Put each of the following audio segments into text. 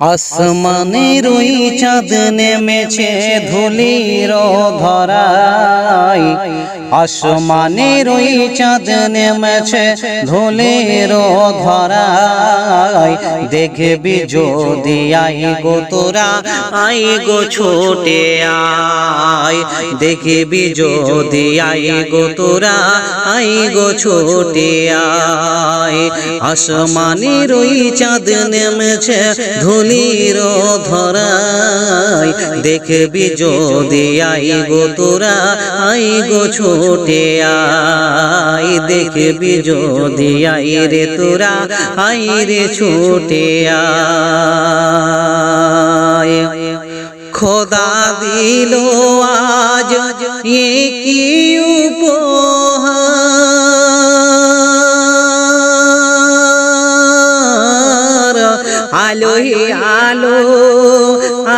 আসমানের ওই চাঁদ নেমেছে ধুলির ধরাই। আসমানের ওই চাঁদ নেমেছে ধুলির ধরাই। দেখবি যদি আই গো তোরা, আই গো ছোটে আয়। দেখবি যদি আই গো তোরা, আই গো ছোটে আয়। আসমানের ওই চাঁদ নেমেছে ধুলির ধরাই দেখবি যদি আই গো তোরা, আই গো ছোটে আই দেখবি যদি আই রে তোরা, আই রে ছোটে খোদা দিল আজ কি আলো হে আলো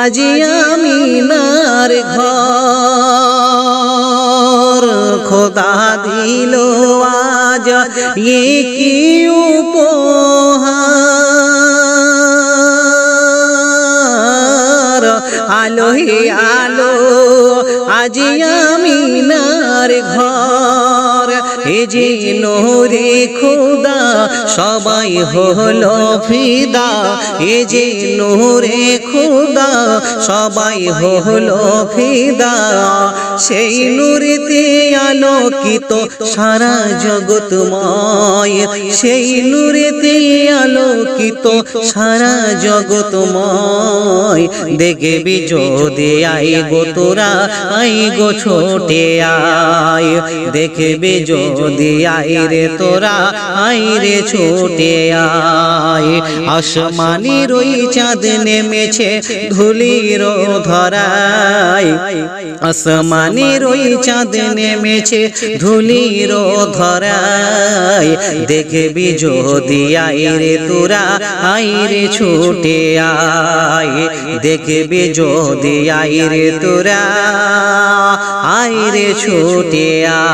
আজ আমি নার ঘর। খোদা দিল আজ এ কি উপহার। আলো হে আলো আজ আমি নার ঘর। এ যে নোরে খোদা সবাই হলো ফিদা। এ যে নোরে খোদা সবাই হলো ফিদা। সেই নূরেতে আলোকিত সারা জগৎময়, সেই নূরেতে আলোকিত সারা জগৎময়। দেখবি যদি আই গো তোরা, আই গো ছোটে আয় দেখবি যদি আই রে তোরা, আই রে ছোটে আয় আসমানের রই চাঁদ নেমেছে ধুলির ধরায়। আসমানের ওই চাঁদ নেমেছে ধুলির ধরায়। দেখবি যদি আই রে তোরা আই রে ছুটে আয়। দেখবি যদি আই রে তোরা আই রে ছুটে আয়।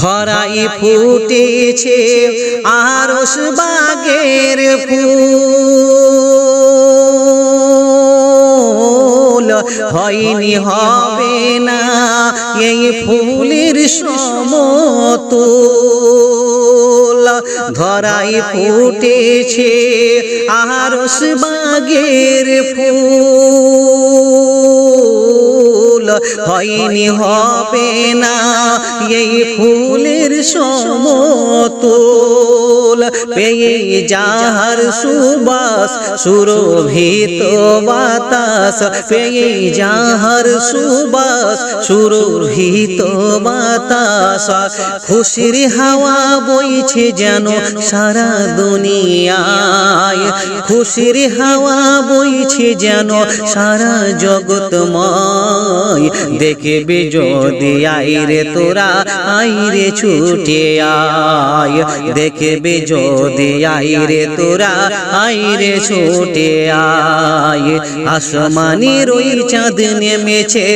ধরাই ফুটেছে আরস বাগের ফুল। হয়নি হবে না এই ফুলের সমতুল ধরাই ফুটেছে আরস বাগের ফুল। হয়নি হবে না। এই ফুলের সমতুল পেয়ে যাহার সুবাস, সুরভিত বাতাস, পেয়ে যাহার সুবাস, সুরভিত বাতাস। খুশির হাওয়া বইছে যেন সারা দুনিয়ায়। খুশির হাওয়া বইছে যেন সারা জগৎময়। দেখবে যদি আইরে তোরা, আইরে ছুটে আয়। দেখবে যদি আইরে তোরা আইরে ছুটে আয়। আসমানের ওই চাঁদ নেমেছে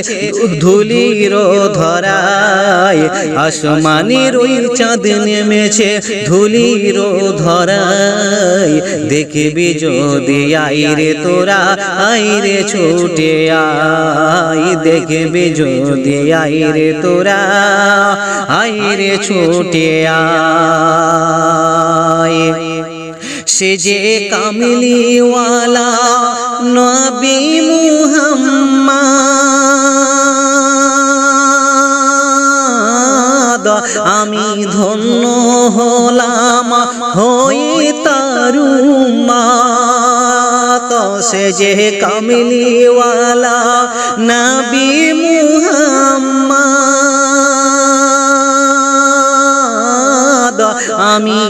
ধুলির ধরায়। আসমানের ওই চাঁদ নেমেছে ধুলির ধরায়। দেখবি যদি আইরে তোরা আইরে ছুটে আয়। দেখবি যদি আইরে তোরা আইরে ছুটে আয়। সে যে কামলিওয়ালা নবী মুহাম্মদ, আমি ধন্য হলাম হয়ে তারুমাত সে যে কামলিওয়ালা নবী মুহাম্মদ, আমি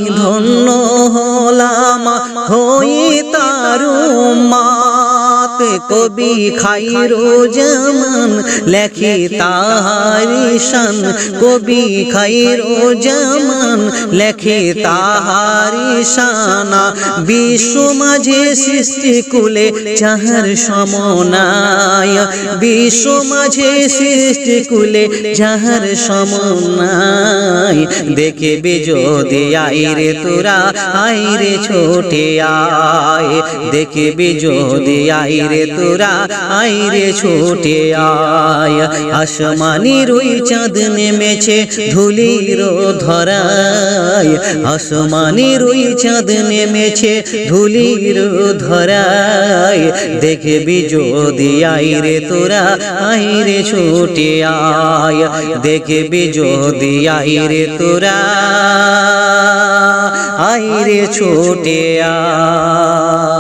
কবি খাইরো জামান, লেখে তাহারি শান কবি খাইরো জামান, লেখে তাহারি শানা বিশ্ব মাঝে সৃষ্টি কুলে যাহার সমনায়। বিশ্ব মাঝে সৃষ্টি কুলে যাহার সমনায়। দেখে যদি আইরে তোরা আইরে ছোটে আয়। দেখবি যদি আইরে তোরা, আইরে ছোটে আয়। আসমানি রুই চাঁদ নেমেছে ধুলির ধরায়। আসমানি রুই চাঁদ নেমেছে ধুলির ধরায়। দেখবি যদি আইরে তোরা, আইরে ছোটে আয়। দেখবি যদি আইরে তোরা, আইরে ছোটে আয়।